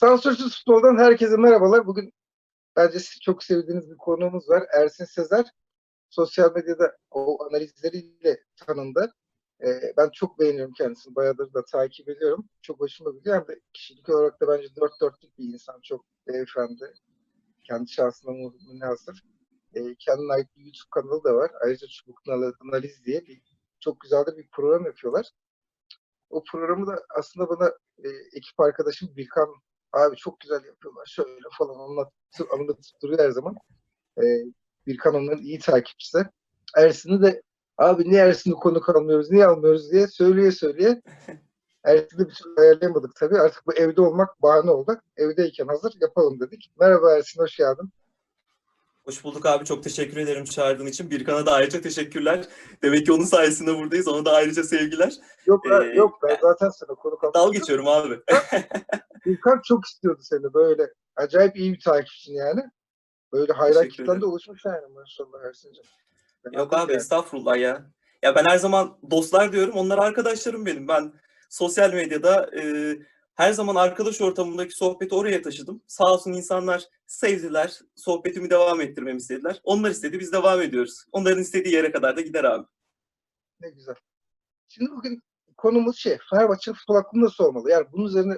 Sansürsüz Futbol'dan herkese merhabalar. Bugün bence siz çok sevdiğiniz bir konuğumuz var. Ersin Sezer. Sosyal medyada o analizleriyle tanındı. Ee, ben çok beğeniyorum kendisini. Bayağıdır da takip ediyorum. Çok hoşuma gidiyor. Hem de kişilik olarak da bence dört dörtlük bir insan. Çok beyefendi. Kendi şahsına münhasır. Ee, kendine ait bir YouTube kanalı da var. Ayrıca Çubuk Analiz diye bir çok güzel bir program yapıyorlar. O programı da aslında bana e, ekip arkadaşım Birkan abi çok güzel yapıyorlar şöyle falan anlatıp, anlatıp duruyor her zaman. E, Birkan onların iyi takipçisi. Ersin'i de abi niye Ersin'i konuk almıyoruz, niye almıyoruz diye söyleye söyleye Ersin'i bir türlü ayarlayamadık tabii. Artık bu evde olmak bahane oldu. Evdeyken hazır yapalım dedik. Merhaba Ersin, hoş geldin. Hoş bulduk abi. Çok teşekkür ederim çağırdığın için. Birkan'a da ayrıca teşekkürler. Demek ki onun sayesinde buradayız. Ona da ayrıca sevgiler. Yok, Ee, yok ben zaten sana konuk aldım. Dal geçiyorum abi. Birkan çok istiyordu seni böyle. Acayip iyi bir takipçin yani. Böyle hayran kitlen de oluşmuş yani maşallah Ersin'cim. Yok abi estağfurullah ya. Ya ben her zaman dostlar diyorum. Onlar arkadaşlarım benim. Ben sosyal medyada e, her zaman arkadaş ortamındaki sohbeti oraya taşıdım. Sağ olsun insanlar sevdiler. Sohbetimi devam ettirmemi istediler. Onlar istedi. Biz devam ediyoruz. Onların istediği yere kadar da gider abi. Ne güzel. Şimdi bugün konumuz şey, Fenerbahçe futbol hakkında nasıl olmalı? Yani bunun üzerine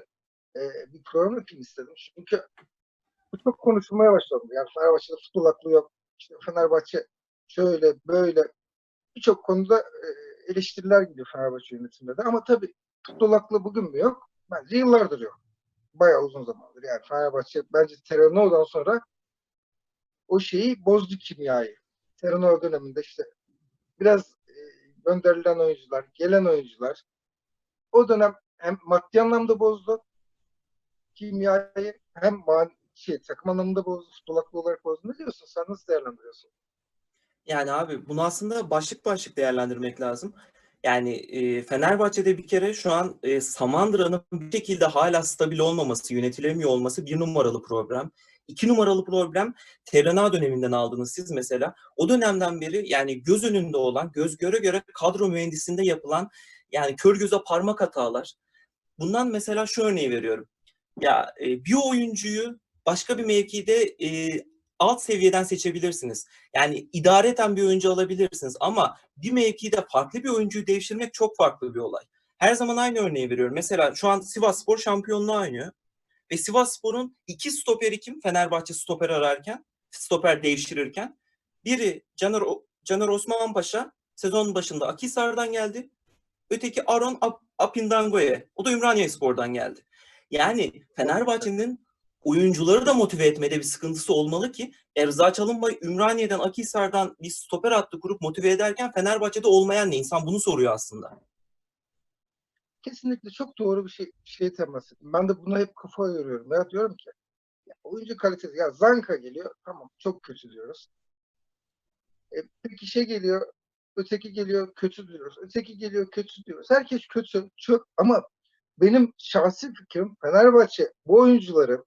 e, bir program yapayım istedim. Çünkü çok konuşulmaya başladı. Yani Fenerbahçe'de futbol hakkı yok. İşte Fenerbahçe şöyle böyle birçok konuda e, eleştiriler gidiyor Fenerbahçe yönetiminde de. Ama tabii futbol hakkı bugün mü yok? Bence yıllardır yok. Bayağı uzun zamandır. Yani Fenerbahçe bence Terano'dan sonra o şeyi bozdu kimyayı. Terano döneminde işte biraz e, gönderilen oyuncular, gelen oyuncular o dönem hem maddi anlamda bozdu kimyayı hem man şey, takım anlamında bozdu, futbol olarak bozdu. Ne diyorsun? Sen nasıl değerlendiriyorsun? Yani abi bunu aslında başlık başlık değerlendirmek lazım. Yani e, Fenerbahçe'de bir kere şu an e, Samandıra'nın bir şekilde hala stabil olmaması, yönetilemiyor olması bir numaralı problem. İki numaralı problem Terana döneminden aldınız siz mesela. O dönemden beri yani göz önünde olan, göz göre göre kadro mühendisinde yapılan yani kör göze parmak hatalar. Bundan mesela şu örneği veriyorum. Ya e, bir oyuncuyu başka bir mevkide e, alt seviyeden seçebilirsiniz. Yani idareten bir oyuncu alabilirsiniz ama bir mevkide farklı bir oyuncuyu devşirmek çok farklı bir olay. Her zaman aynı örneği veriyorum. Mesela şu an Sivas Spor şampiyonluğu oynuyor. Ve Sivas Spor'un iki stoperi kim? Fenerbahçe stoper ararken, stoper devşirirken. Biri Caner, Caner Osman Paşa sezon başında Akhisar'dan geldi. Öteki Aron Ap- Apindangoye. O da Ümraniye Spor'dan geldi. Yani Fenerbahçe'nin oyuncuları da motive etmede bir sıkıntısı olmalı ki Erza Çalınbay Ümraniye'den Akhisar'dan bir stoper hattı kurup motive ederken Fenerbahçe'de olmayan ne? İnsan bunu soruyor aslında. Kesinlikle çok doğru bir şey şey temas ettim. Ben de buna hep kafa yoruyorum. Ya diyorum ki ya oyuncu kalitesi ya Zanka geliyor tamam çok kötü diyoruz. E, peki şey geliyor öteki geliyor kötü diyoruz. Öteki geliyor kötü diyoruz. Herkes kötü çok ama benim şahsi fikrim Fenerbahçe bu oyuncuları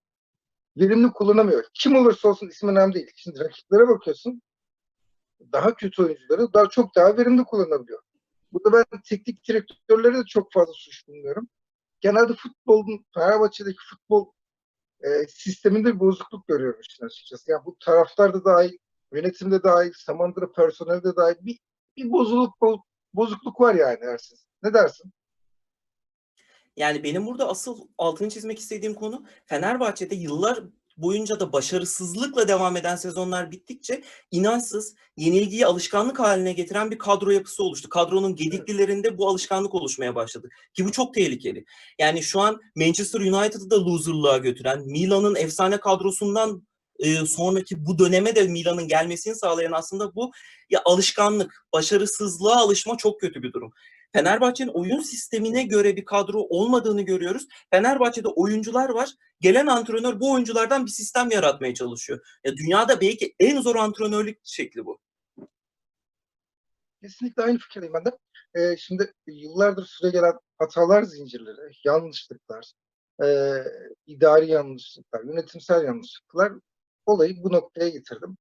verimli kullanamıyor. Kim olursa olsun ismi önemli değil. Şimdi rakiplere bakıyorsun daha kötü oyuncuları daha çok daha verimli kullanabiliyor. Burada ben teknik direktörlere de çok fazla suç bulmuyorum. Genelde futbolun, Fenerbahçe'deki futbol e, sisteminde bir bozukluk görüyorum işin açıkçası. Yani bu taraftarda dahil, yönetimde dahil, Samandıra personelde dahil bir, bir bozuluk, bo- bozukluk var yani Ersin. Ne dersin? Yani benim burada asıl altını çizmek istediğim konu Fenerbahçe'de yıllar boyunca da başarısızlıkla devam eden sezonlar bittikçe inançsız, yenilgiyi alışkanlık haline getiren bir kadro yapısı oluştu. Kadronun gediklilerinde bu alışkanlık oluşmaya başladı. Ki bu çok tehlikeli. Yani şu an Manchester United'ı da loserlığa götüren, Milan'ın efsane kadrosundan e, sonraki bu döneme de Milan'ın gelmesini sağlayan aslında bu ya alışkanlık, başarısızlığa alışma çok kötü bir durum. Fenerbahçe'nin oyun sistemine göre bir kadro olmadığını görüyoruz. Fenerbahçe'de oyuncular var. Gelen antrenör bu oyunculardan bir sistem yaratmaya çalışıyor. Ya dünyada belki en zor antrenörlük şekli bu. Kesinlikle aynı fikirdeyim ben de. E, şimdi yıllardır süre gelen hatalar zincirleri, yanlışlıklar, e, idari yanlışlıklar, yönetimsel yanlışlıklar olayı bu noktaya getirdim.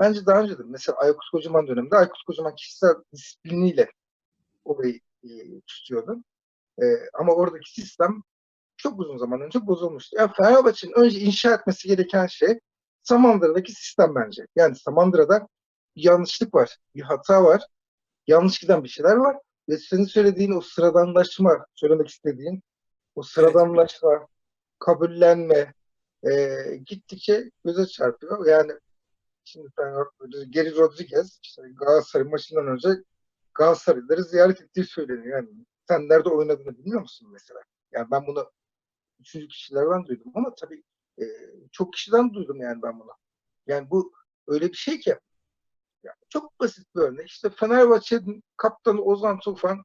Bence daha önce de mesela Aykut Kocaman döneminde Aykut Kocaman kişisel disipliniyle olayı e, tutuyordu. E, ama oradaki sistem çok uzun zaman önce bozulmuştu. Yani Fenerbahçe'nin önce inşa etmesi gereken şey Samandıra'daki sistem bence. Yani Samandıra'da bir yanlışlık var, bir hata var, yanlış giden bir şeyler var ve senin söylediğin o sıradanlaşma, söylemek istediğin o sıradanlaşma, kabullenme e, gittikçe göze çarpıyor. Yani şimdi ben Geri Rodriguez işte Galatasaray maçından önce Galatasaraylıları ziyaret ettiği söyleniyor. Yani sen nerede oynadığını bilmiyor musun mesela? Yani ben bunu üçüncü kişilerden duydum ama tabii e, çok kişiden duydum yani ben bunu. Yani bu öyle bir şey ki yani çok basit bir örnek. İşte Fenerbahçe'nin kaptanı Ozan Tufan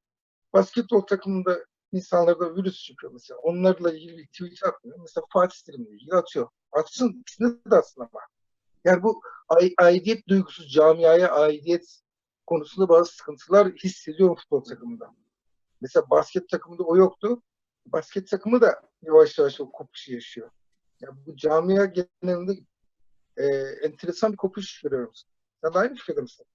basketbol takımında insanlarda virüs çıkıyor mesela. Onlarla ilgili bir tweet atmıyor. Mesela Fatih Terim'le ilgili atıyor. Atsın, ikisini de atsın ama. Yani bu aidiyet duygusu, camiaya aidiyet konusunda bazı sıkıntılar hissediyorum futbol takımında. Mesela basket takımında o yoktu. Basket takımı da yavaş yavaş o kopuşu yaşıyor. Yani bu camia genelinde e, enteresan bir kopuş görüyorum. Sen de aynı fikirde misin?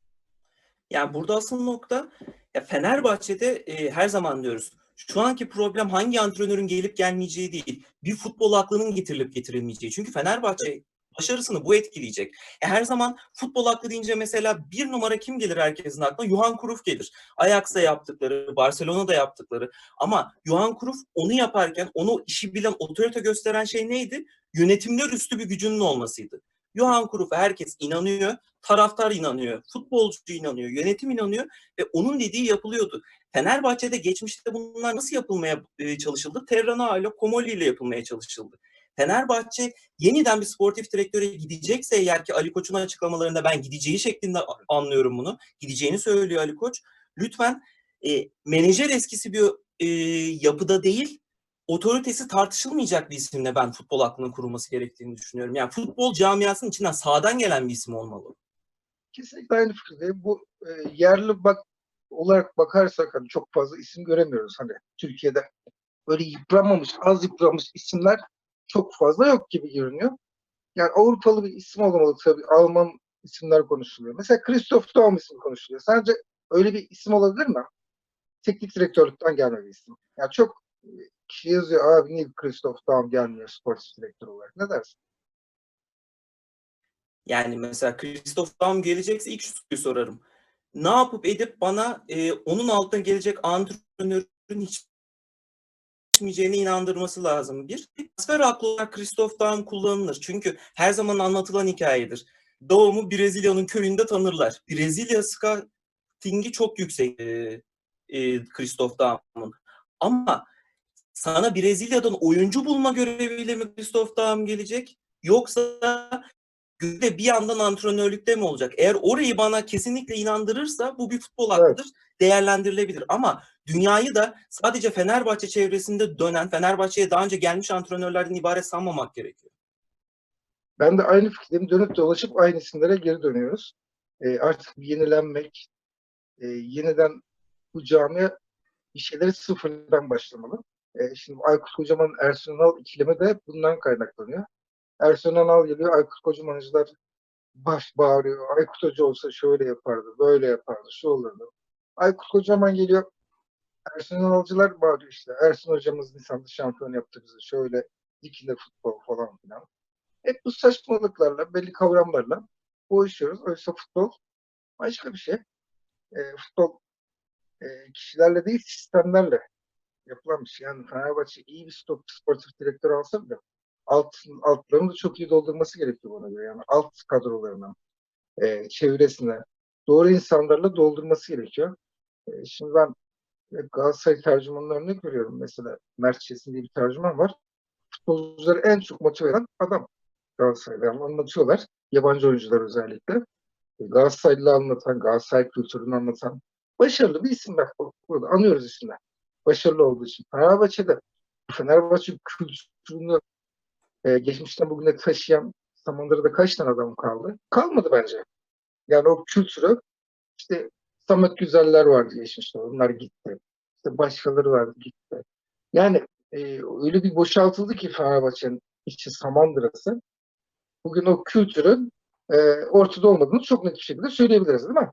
Yani burada asıl nokta ya Fenerbahçe'de e, her zaman diyoruz. Şu anki problem hangi antrenörün gelip gelmeyeceği değil. Bir futbol aklının getirilip getirilmeyeceği. Çünkü Fenerbahçe başarısını bu etkileyecek. E her zaman futbol aklı deyince mesela bir numara kim gelir herkesin aklına? Johan Cruyff gelir. Ajax'ta yaptıkları, Barcelona'da yaptıkları. Ama Johan Cruyff onu yaparken onu işi bilen, otorite gösteren şey neydi? Yönetimler üstü bir gücünün olmasıydı. Johan Cruyff'a herkes inanıyor, taraftar inanıyor, futbolcu inanıyor, yönetim inanıyor ve onun dediği yapılıyordu. Fenerbahçe'de geçmişte bunlar nasıl yapılmaya çalışıldı? Terrana ile Komoli ile yapılmaya çalışıldı. Fenerbahçe yeniden bir sportif direktöre gidecekse eğer ki Ali Koç'un açıklamalarında ben gideceği şeklinde anlıyorum bunu. Gideceğini söylüyor Ali Koç. Lütfen e, menajer eskisi bir e, yapıda değil, otoritesi tartışılmayacak bir isimle ben futbol aklının kurulması gerektiğini düşünüyorum. Yani futbol camiasının içinden sağdan gelen bir isim olmalı. Kesinlikle aynı fikirdeyim. Bu e, yerli bak olarak bakarsak hani çok fazla isim göremiyoruz hani Türkiye'de. Böyle yıpranmamış, az yıpranmış isimler çok fazla yok gibi görünüyor. Yani Avrupalı bir isim olmalı tabii. Alman isimler konuşuluyor. Mesela Christoph Daum ismi konuşuluyor. Sence öyle bir isim olabilir mi? Teknik direktörlükten gelme bir isim. Yani çok kişi abi niye Christoph Daum gelmiyor sportif direktör olarak. Ne dersin? Yani mesela Christoph Daum gelecekse ilk şu sorarım. Ne yapıp edip bana e, onun altına gelecek antrenörün hiç geçmeyeceğine inandırması lazım. Bir, transfer aklı olarak Christoph Daum kullanılır. Çünkü her zaman anlatılan hikayedir. Doğumu Brezilya'nın köyünde tanırlar. Brezilya scouting'i çok yüksek e, e, Christoph Daum'un. Ama sana Brezilya'dan oyuncu bulma göreviyle mi Christoph Daum gelecek? Yoksa de bir yandan antrenörlükte mi olacak? Eğer orayı bana kesinlikle inandırırsa bu bir futbol hakkıdır. Evet. Değerlendirilebilir. Ama dünyayı da sadece Fenerbahçe çevresinde dönen, Fenerbahçe'ye daha önce gelmiş antrenörlerden ibaret sanmamak gerekiyor. Ben de aynı fikirdeyim. Dönüp dolaşıp aynı isimlere geri dönüyoruz. E, artık bir yenilenmek, e, yeniden bu camiye bir şeyleri sıfırdan başlamalı. E, şimdi Aykut Kocaman Ersun Yanal ikilemi de bundan kaynaklanıyor. Ersun Yanal geliyor, Aykut Kocaman'cılar baş bağırıyor. Aykut Hoca olsa şöyle yapardı, böyle yapardı, şu olurdu. Aykut Kocaman geliyor, Ersun Yanalcılar bağırıyor işte. Ersun hocamız Nisan'da şampiyon yaptı bizi. Şöyle dikine futbol falan filan. Hep bu saçmalıklarla, belli kavramlarla boğuşuyoruz. Oysa futbol başka bir şey. E, futbol e, kişilerle değil sistemlerle yapılan bir şey. Yani Fenerbahçe iyi bir stop, sportif direktör alsa bile alt, altlarını da çok iyi doldurması gerekiyor bana göre. Yani alt kadrolarına, e, çevresine doğru insanlarla doldurması gerekiyor. E, şimdi ben Galatasaray tercümanlarını görüyorum. Mesela Mert Çesin diye bir tercüman var. Futbolcuları en çok motive eden adam Galatasaray'da. Anlatıyorlar. Yabancı oyuncular özellikle. Galatasaray'la anlatan, Galatasaray kültürünü anlatan başarılı bir isim bak burada anıyoruz isimler. Başarılı olduğu için. Fenerbahçe'de Fenerbahçe kültürünü e, geçmişten bugüne taşıyan Samandıra'da kaç tane adam kaldı? Kalmadı bence. Yani o kültürü işte Samet Güzeller vardı geçmişte. Onlar gitti. İşte başkaları vardı gitti. Yani e, öyle bir boşaltıldı ki Fenerbahçe'nin içi Samandıra'sı. Bugün o kültürün e, ortada olmadığını çok net bir şekilde söyleyebiliriz değil mi?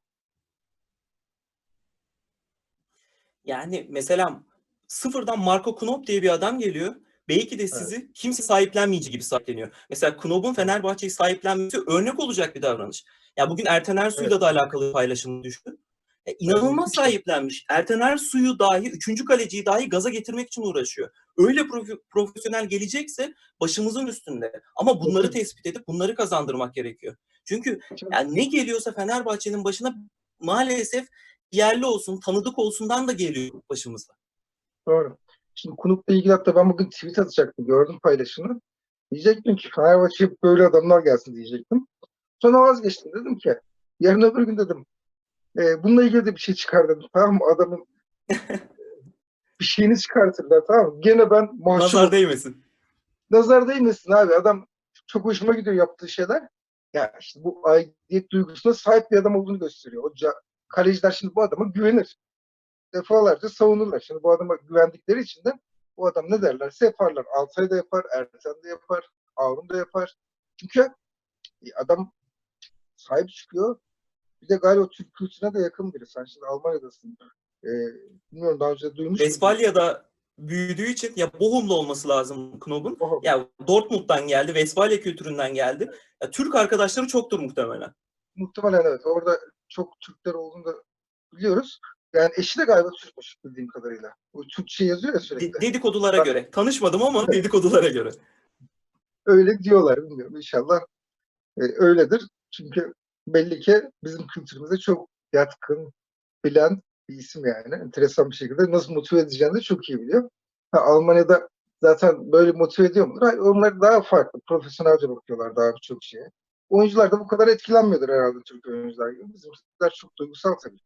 Yani mesela sıfırdan Marco Knop diye bir adam geliyor. belki de sizi kimse sahiplenmeyince gibi sahipleniyor. Mesela Knob'un Fenerbahçe'yi sahiplenmesi örnek olacak bir davranış. Ya bugün Erten Ersoy'la da alakalı paylaşım düştü. Ya inanılmaz Evet. sahiplenmiş. Erten Ersoy'u dahi, üçüncü kaleciyi dahi gaza getirmek için uğraşıyor. Öyle profe- profesyonel gelecekse başımızın üstünde. Ama bunları Evet. tespit edip bunları kazandırmak gerekiyor. Çünkü yani ne geliyorsa Fenerbahçe'nin başına maalesef yerli olsun, tanıdık olsundan da geliyor başımıza. Doğru. Şimdi Kunup'la ilgili hatta ben bugün tweet atacaktım. Gördüm paylaşımını. Diyecektim ki Fenerbahçe'ye böyle adamlar gelsin diyecektim. Sonra vazgeçtim. Dedim ki yarın öbür gün dedim e, bununla ilgili de bir şey çıkar dedim. Tamam mı? Adamın bir şeyini çıkartırlar tamam mı? Gene ben mahcup Nazar değmesin. nazar değmesin abi. Adam çok hoşuma gidiyor yaptığı şeyler. Ya işte bu aidiyet duygusuna sahip bir adam olduğunu gösteriyor. O kaleciler şimdi bu adama güvenir. Defalarca savunurlar. Şimdi bu adama güvendikleri için de bu adam ne derlerse yaparlar. Altay da yapar, Erten de yapar, Harun da yapar. Çünkü e, adam sahip çıkıyor. Bir de galiba Türk kültürüne de yakın biri. Sen şimdi Almanya'dasın. Ee, bilmiyorum daha önce duymuş? Westfalia'da büyüdüğü için ya Bochum'da olması lazım Knob'un. Ya Dortmund'dan geldi, Westfalia kültüründen geldi. Ya Türk arkadaşları çoktur muhtemelen. Muhtemelen evet. Orada çok Türkler olduğunu da biliyoruz. Yani eşi de galiba Türkmüş bildiğim kadarıyla. O Türkçe yazıyor ya De- sürekli. dedikodulara Ben- göre. Tanışmadım ama dedikodulara göre. Öyle diyorlar bilmiyorum. İnşallah e, öyledir. Çünkü belli ki bizim kültürümüze çok yatkın, bilen bir isim yani. Enteresan bir şekilde nasıl motive edeceğini de çok iyi biliyor. Ha, Almanya'da zaten böyle motive ediyor mudur? Hayır, onlar daha farklı. Profesyonelce bakıyorlar daha birçok şeye. Oyuncular da bu kadar etkilenmiyordur herhalde Türk oyuncular gibi. Bizimkiler çok duygusal tabii.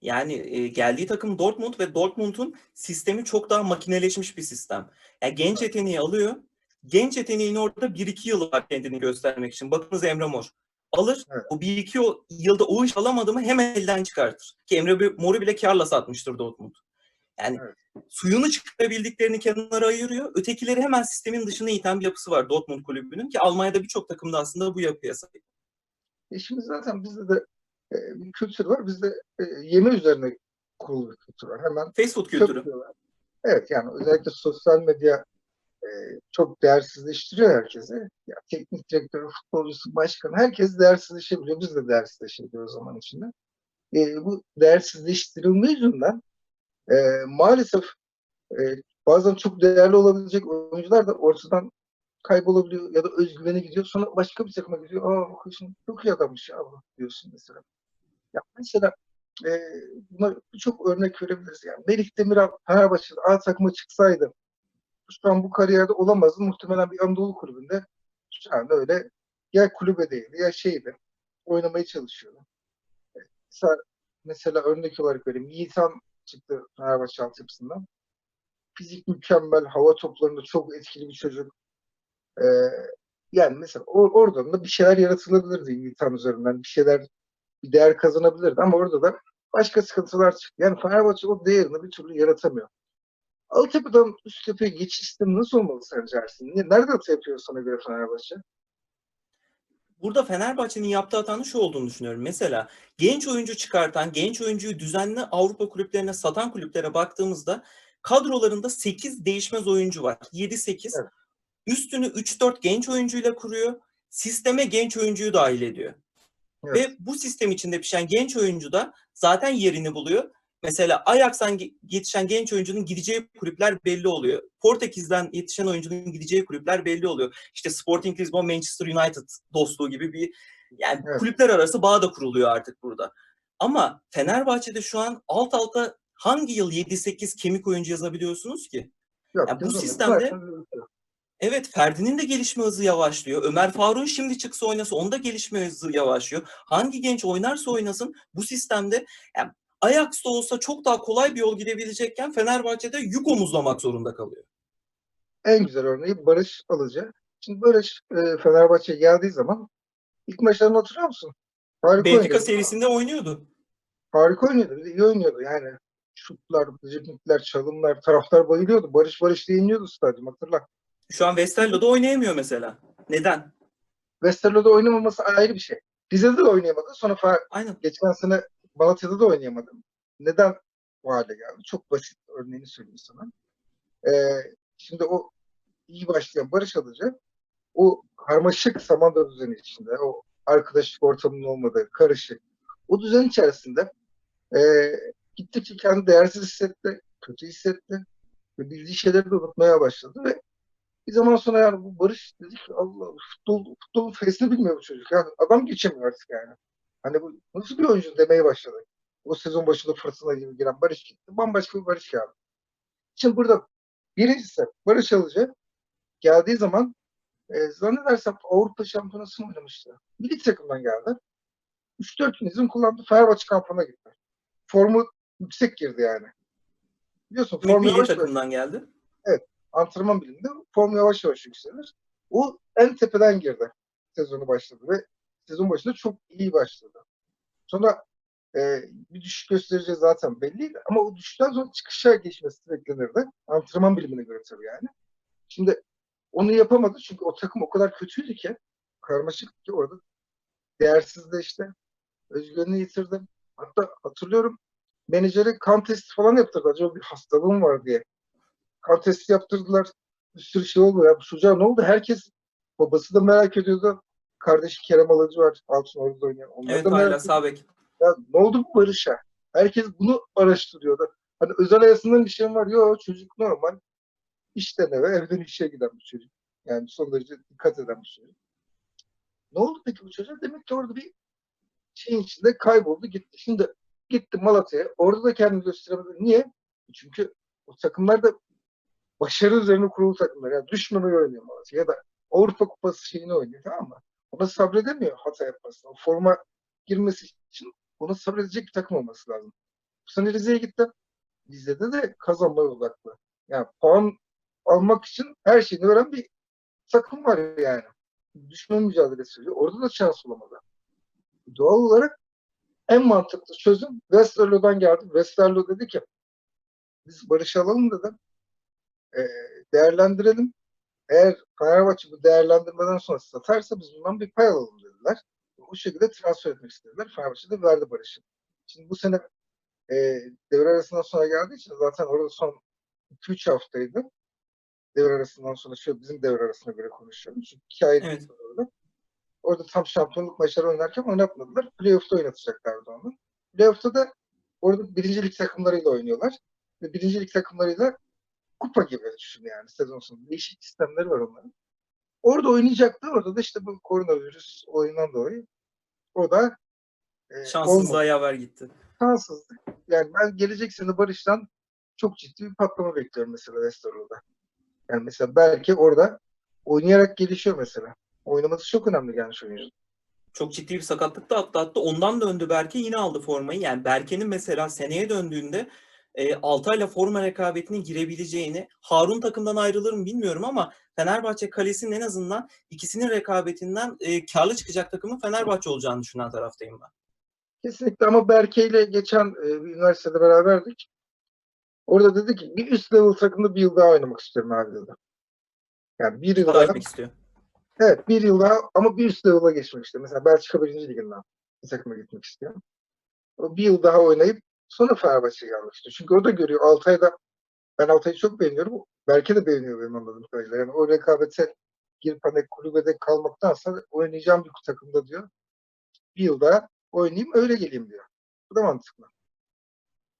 Yani e, geldiği takım Dortmund ve Dortmund'un sistemi çok daha makineleşmiş bir sistem. Yani genç yeteneği alıyor. Genç yeteneğini orada 1-2 yıl var kendini göstermek için. Bakınız Emre Mor. Alır. Evet. O 1-2 o- yılda o iş alamadı mı hemen elden çıkartır. Ki Emre Mor'u bile karla satmıştır Dortmund. Yani Evet. suyunu çıkarabildiklerini kenara ayırıyor. Ötekileri hemen sistemin dışına iten bir yapısı var Dortmund kulübünün ki Almanya'da birçok takımda aslında bu yapıya sahip. E şimdi zaten bizde de e, bir kültür var. Bizde e, yeme üzerine kurulu bir kültür var. Hemen Fast food kültürü. diyorlar. Evet yani özellikle sosyal medya e, çok değersizleştiriyor herkesi. Ya, teknik direktörü, futbolcusu, başkanı herkes değersizleşebiliyor. Biz de değersizleşebiliyoruz zaman içinde. E, bu değersizleştirilme yüzünden e, maalesef e, bazen çok değerli olabilecek oyuncular da ortadan kaybolabiliyor ya da özgüveni gidiyor. Sonra başka bir takıma gidiyor. Aa bu kızın çok iyi adammış ya bu diyorsun mesela. Ya mesela e, buna birçok örnek verebiliriz. Yani Melih Demiral Fenerbahçe'de A takıma çıksaydı şu an bu kariyerde olamazdı. Muhtemelen bir Anadolu kulübünde şu anda öyle ya kulübe değildi ya şeydi. Oynamaya çalışıyordu. Mesela, mesela örnek olarak vereyim. Yiğitan çıktı Fenerbahçe altyapısından. Fizik mükemmel, hava toplarında çok etkili bir çocuk. Ee, yani mesela or- oradan da bir şeyler yaratılabilirdi Yiğitan üzerinden. Bir şeyler, bir değer kazanabilirdi ama orada da başka sıkıntılar çıktı. Yani Fenerbahçe o değerini bir türlü yaratamıyor. Altyapıdan üst tepeye geçiş sistemi nasıl olmalı sence Ersin? Nerede hata yapıyor sana göre Fenerbahçe? Burada Fenerbahçe'nin yaptığı hatanın şu olduğunu düşünüyorum. Mesela genç oyuncu çıkartan, genç oyuncuyu düzenli Avrupa kulüplerine satan kulüplere baktığımızda kadrolarında 8 değişmez oyuncu var. 7-8. Evet. Üstünü 3-4 genç oyuncuyla kuruyor. Sisteme genç oyuncuyu dahil ediyor. Evet. Ve bu sistem içinde pişen genç oyuncu da zaten yerini buluyor. Mesela Ajax'tan yetişen genç oyuncunun gideceği kulüpler belli oluyor. Portekiz'den yetişen oyuncunun gideceği kulüpler belli oluyor. İşte Sporting Lisbon, Manchester United dostluğu gibi bir yani Evet. kulüpler arası bağ da kuruluyor artık burada. Ama Fenerbahçe'de şu an alt alta hangi yıl 7-8 kemik oyuncu yazabiliyorsunuz ki? Yok, Ya bu sistemde-. Evet Ferdi'nin de gelişme hızı yavaşlıyor. Ömer Faruk'un şimdi çıksa oynasa onda gelişme hızı yavaşlıyor. Hangi genç oynarsa oynasın bu sistemde yani Ajax'ta olsa çok daha kolay bir yol gidebilecekken Fenerbahçe'de yük omuzlamak zorunda kalıyor. en güzel örneği Barış Alıcı. Şimdi Barış e, Fenerbahçe'ye geldiği zaman ilk maçlarını hatırlıyor musun? Harika Benfica oynuyordu. serisinde oynuyordu. Harika oynuyordu. Bir de iyi oynuyordu yani. Şutlar, driblikler, çalımlar, taraftar bayılıyordu. Barış Barış diye inliyordu stadyum hatırla. Şu an Westerlo'da oynayamıyor mesela. Neden? Westerlo'da oynamaması ayrı bir şey. Rize'de de oynayamadı. Sonra fa- Aynen. geçen sene Malatya'da da oynayamadı. Neden bu hale geldi? Çok basit örneğini söyleyeyim sana. Ee, Şimdi o iyi başlayan Barış Alıcı o karmaşık Samandıra düzeni içinde o arkadaşlık ortamının olmadığı karışık o düzen içerisinde e, gittikçe kendi değersiz hissetti, kötü hissetti ve bildiği şeyleri de unutmaya başladı ve bir zaman sonra yani bu Barış dedik Allah futbol, futbolun fesini bilmiyor bu çocuk. Ya adam geçemiyor artık yani. Hani bu nasıl bir oyuncu demeye başladı. O sezon başında fırtına gibi giren Barış gitti. Bambaşka bir Barış geldi. Şimdi burada birincisi Barış Alıcı geldiği zaman e, zannedersem Avrupa Şampiyonası mı oynamıştı? Milli takımdan geldi. 3-4 gün izin kullandı. Fenerbahçe kampına gitti. Formu yüksek girdi yani. Biliyorsun milli yavaş takımdan geldi. antrenman biliminde form yavaş yavaş yükselir. O en tepeden girdi. Sezonu başladı ve sezon başında çok iyi başladı. Sonra e, bir düşüş göstereceği zaten belliydi ama o düşüşten sonra çıkışa geçmesi beklenirdi. Antrenman bilimine göre tabii yani. Şimdi onu yapamadı çünkü o takım o kadar kötüydü ki karmaşık ki orada değersizleşti. Özgüvenini yitirdi. Hatta hatırlıyorum menajeri kan testi falan yaptırdı. Acaba bir hastalığım var diye kan testi yaptırdılar. Bir sürü şey oldu ya. Bu çocuğa ne oldu? Herkes babası da merak ediyordu. Kardeşi Kerem Alıcı var. Altın Ordu'da oynayan. Onlar Evet da hala. Sabek. Ya, ne oldu bu Barış'a? Herkes bunu araştırıyordu. Hani özel hayatından bir şey var. Yok çocuk normal. İşten eve, evden işe giden bir çocuk. Yani son derece dikkat eden bir çocuk. Ne oldu peki bu çocuğa? Demek ki orada bir şeyin içinde kayboldu gitti. Şimdi gitti Malatya'ya. Orada da kendini gösteremedi. Niye? Çünkü o takımlar da başarı üzerine kurulu takımlar. Yani düşmemeyi oynuyor Malatya ya da Avrupa Kupası şeyini oynuyor tamam mı? Ona sabredemiyor hata yapmasına. O forma girmesi için ona sabredecek bir takım olması lazım. Bu sene Rize'ye gitti. Rize'de de kazanmaya odaklı. Yani puan almak için her şeyini veren bir takım var yani. Düşme mücadelesi veriyor. Orada da şans bulamadı. Doğal olarak en mantıklı çözüm Westerlo'dan geldi. Westerlo dedi ki biz Barış alalım dedi. E, değerlendirelim. Eğer Fenerbahçe bu değerlendirmeden sonra satarsa biz bundan bir pay alalım dediler. O şekilde transfer etmek istediler. Fenerbahçe de verdi Barış'ı. Şimdi bu sene e, devre arasından sonra geldiği için zaten orada son 2-3 haftaydı. Devre arasından sonra şöyle bizim devre arasına göre konuşuyorum. Çünkü iki ay Evet. orada. Orada tam şampiyonluk maçları oynarken oynatmadılar. Playoff'ta oynatacaklardı onu. Playoff'ta da orada birincilik takımlarıyla oynuyorlar. Ve birincilik takımlarıyla kupa gibi düşün yani sezon sonu. Değişik sistemleri var onların. Orada oynayacaktı. Orada da işte bu koronavirüs oyundan dolayı o da e. Şanssızlığa yaver gitti. Şanssızlık. Yani ben gelecek sene Barış'tan çok ciddi bir patlama bekliyorum mesela Westerlo'da. Yani mesela belki orada oynayarak gelişiyor mesela. Oynaması çok önemli genç oyuncu. Çok ciddi bir sakatlık da atlattı. Ondan döndü Berke yine aldı formayı. Yani Berke'nin mesela seneye döndüğünde e, Altay'la forma rekabetine girebileceğini, Harun takımdan ayrılır mı bilmiyorum ama Fenerbahçe kalesinin en azından ikisinin rekabetinden e, karlı çıkacak takımın Fenerbahçe olacağını düşünen taraftayım ben. Kesinlikle ama Berke ile geçen e, bir üniversitede beraberdik. Orada dedi ki bir üst level takımda bir yıl daha oynamak istiyorum abi dedi. Yani bir yıl daha, istiyor. evet bir yıl daha ama bir üst level'a geçmek istiyor. Mesela Belçika 1. liginden bir takıma gitmek istiyor. O bir yıl daha oynayıp sonra Fenerbahçe'ye gelmek istiyor. Çünkü o da görüyor Altay'da ben Altay'ı çok beğeniyorum. Berke de beğeniyor benim anladığım kadarıyla. Yani o rekabete girip hani kulübede kalmaktansa oynayacağım bir takımda diyor. Bir yıl oynayayım öyle geleyim diyor. Bu da mantıklı.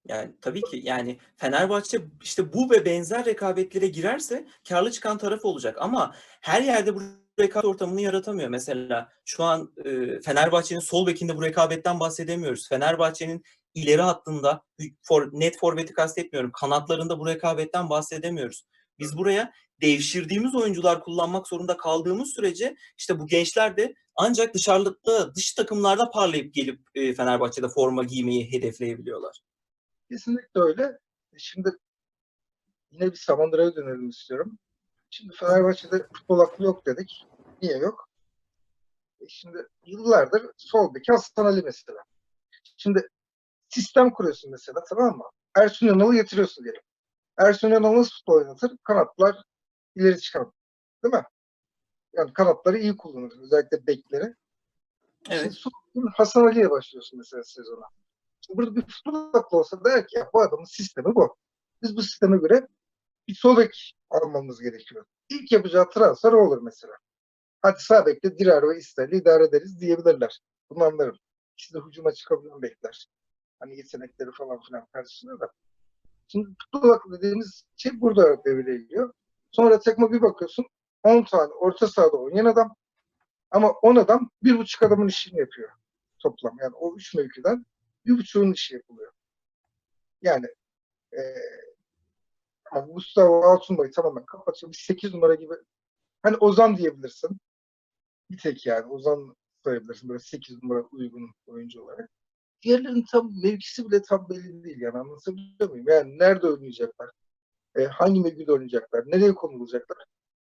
Yani tabii ki yani Fenerbahçe işte bu ve benzer rekabetlere girerse karlı çıkan taraf olacak ama her yerde bu rekabet ortamını yaratamıyor. Mesela şu an e, Fenerbahçe'nin sol bekinde bu rekabetten bahsedemiyoruz. Fenerbahçe'nin ileri hattında for, net forveti kastetmiyorum. Kanatlarında bu rekabetten bahsedemiyoruz. Biz buraya devşirdiğimiz oyuncular kullanmak zorunda kaldığımız sürece işte bu gençler de ancak dışarıda dış takımlarda parlayıp gelip e, Fenerbahçe'de forma giymeyi hedefleyebiliyorlar. Kesinlikle öyle. E Şimdi yine bir Samandıra'ya dönelim istiyorum. Şimdi Fenerbahçe'de futbol aklı yok dedik. Niye yok? E şimdi yıllardır sol beki Hasan Ali mesela. Şimdi sistem kuruyorsun mesela tamam mı? Ersun Yanal'ı getiriyorsun diyelim. Ersun Yanal nasıl futbol oynatır? Kanatlar ileri çıkan. Değil mi? Yani kanatları iyi kullanır. Özellikle bekleri. Evet. Şimdi Hasan Ali'ye başlıyorsun mesela sezona. Şimdi burada bir futbol aklı olsa der ki ya bu adamın sistemi bu. Biz bu sisteme göre bir sol bek almamız gerekiyor. İlk yapacağı transfer olur mesela. Hadi sağ bekle Dirar ve İstel'i idare ederiz diyebilirler. Bunu anlarım. İkisi de hücuma çıkabilen bekler. Hani yetenekleri falan filan karşısında da. Şimdi aklı dediğimiz şey burada devreye giriyor. Sonra tekme bir bakıyorsun 10 tane orta sahada oynayan adam ama 10 adam bir buçuk adamın işini yapıyor toplam. Yani o üç mevkiden bir buçuğun işi yapılıyor. Yani eee ama Gustavo tamamen kapatıyor. Bir 8 numara gibi hani Ozan diyebilirsin. Bir tek yani Ozan sayabilirsin böyle 8 numara uygun oyuncu olarak. Diğerlerinin tam mevkisi bile tam belli değil yani anlatabiliyor muyum? Yani nerede oynayacaklar? E, hangi mevkide oynayacaklar? Nereye konulacaklar?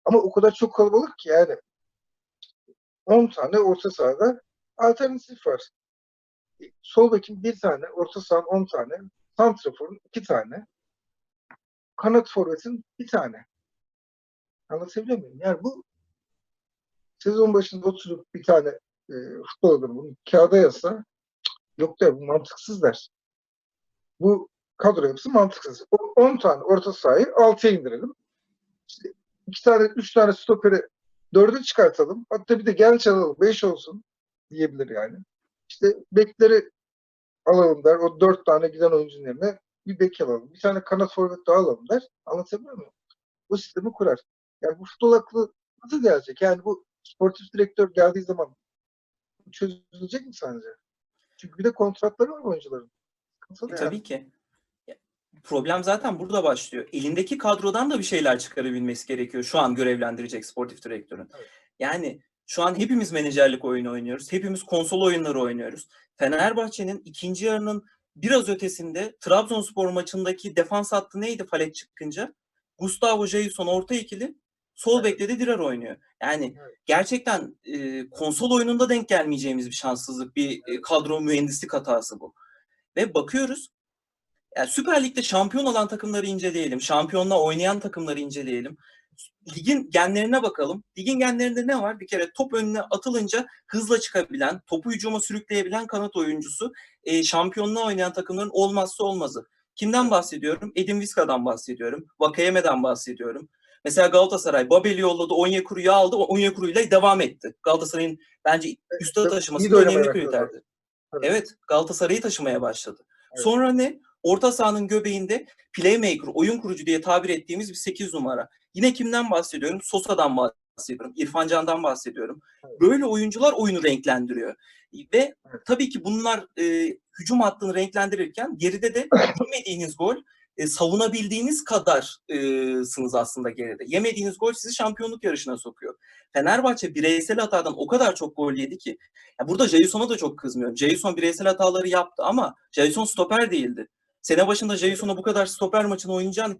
Ama o kadar çok kalabalık ki yani 10 tane orta sahada alternatif var. E, Sol bekin bir tane, orta sahanın 10 tane, santraforun iki tane, kanat forvetin bir tane. Anlatabiliyor muyum? Yani bu sezon başında oturup bir tane e, futbol adamı bunu kağıda yazsa yok der bu mantıksız der. Bu kadro yapısı mantıksız. O 10 tane orta sahayı 6'ya indirelim. İşte 2 tane, 3 tane stoperi 4'e çıkartalım. Hatta bir de genç alalım. 5 olsun diyebilir yani. İşte bekleri alalım der. O 4 tane giden oyuncunun yerine bir bek alalım. Bir tane kanat forvet daha alalım der. Anlatabiliyor muyum? Bu sistemi kurar. Yani bu futbol aklı nasıl gelecek? Yani bu sportif direktör geldiği zaman çözülecek mi sence? Çünkü bir de kontratları var oyuncuların. Sıkıntılı E, yani. tabii ki. Problem zaten burada başlıyor. Elindeki kadrodan da bir şeyler çıkarabilmesi gerekiyor şu an görevlendirecek sportif direktörün. Evet. Yani şu an hepimiz menajerlik oyunu oynuyoruz. Hepimiz konsol oyunları oynuyoruz. Fenerbahçe'nin ikinci yarının biraz ötesinde Trabzonspor maçındaki defans hattı neydi Falek çıkınca? Gustavo Jason orta ikili, sol bekle de Dirar oynuyor. Yani gerçekten e, konsol oyununda denk gelmeyeceğimiz bir şanssızlık, bir e, kadro mühendislik hatası bu. Ve bakıyoruz yani Süper Lig'de şampiyon olan takımları inceleyelim. Şampiyonla oynayan takımları inceleyelim. Ligin genlerine bakalım. Ligin genlerinde ne var? Bir kere top önüne atılınca hızla çıkabilen, topu hücuma sürükleyebilen kanat oyuncusu e, şampiyonluğa oynayan takımların olmazsa olmazı. Kimden bahsediyorum? Edin Vizca'dan bahsediyorum. Vakayeme'den bahsediyorum. Mesela Galatasaray Babel'i yolladı, Onyekuru'yu aldı, Onyekuru'yla devam etti. Galatasaray'ın bence üstte taşıması da önemli oynamaya kriterdi. Evet, Galatasaray'ı taşımaya başladı. Evet. Sonra ne? Orta sahanın göbeğinde playmaker, oyun kurucu diye tabir ettiğimiz bir 8 numara. Yine kimden bahsediyorum? Sosa'dan bahsediyorum. İrfan Can'dan bahsediyorum. Evet. Böyle oyuncular oyunu renklendiriyor. Ve Evet. tabii ki bunlar e, hücum hattını renklendirirken geride de yemediğiniz gol e, savunabildiğiniz kadar e, aslında geride. Yemediğiniz gol sizi şampiyonluk yarışına sokuyor. Fenerbahçe bireysel hatadan o kadar çok gol yedi ki. Ya burada Jason'a da çok kızmıyorum. Jason bireysel hataları yaptı ama Jason stoper değildi. Sene başında Jason'a bu kadar stoper maçını oynayacağını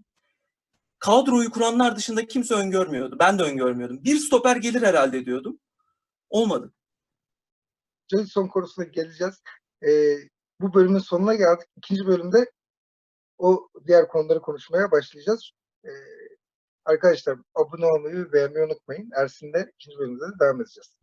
kadroyu kuranlar dışında kimse öngörmüyordu. Ben de öngörmüyordum. Bir stoper gelir herhalde diyordum. Olmadı. Jason konusuna geleceğiz. Ee, bu bölümün sonuna geldik. İkinci bölümde o diğer konuları konuşmaya başlayacağız. Ee, arkadaşlar abone olmayı beğenmeyi unutmayın. Ersin'de ikinci bölümde de devam edeceğiz.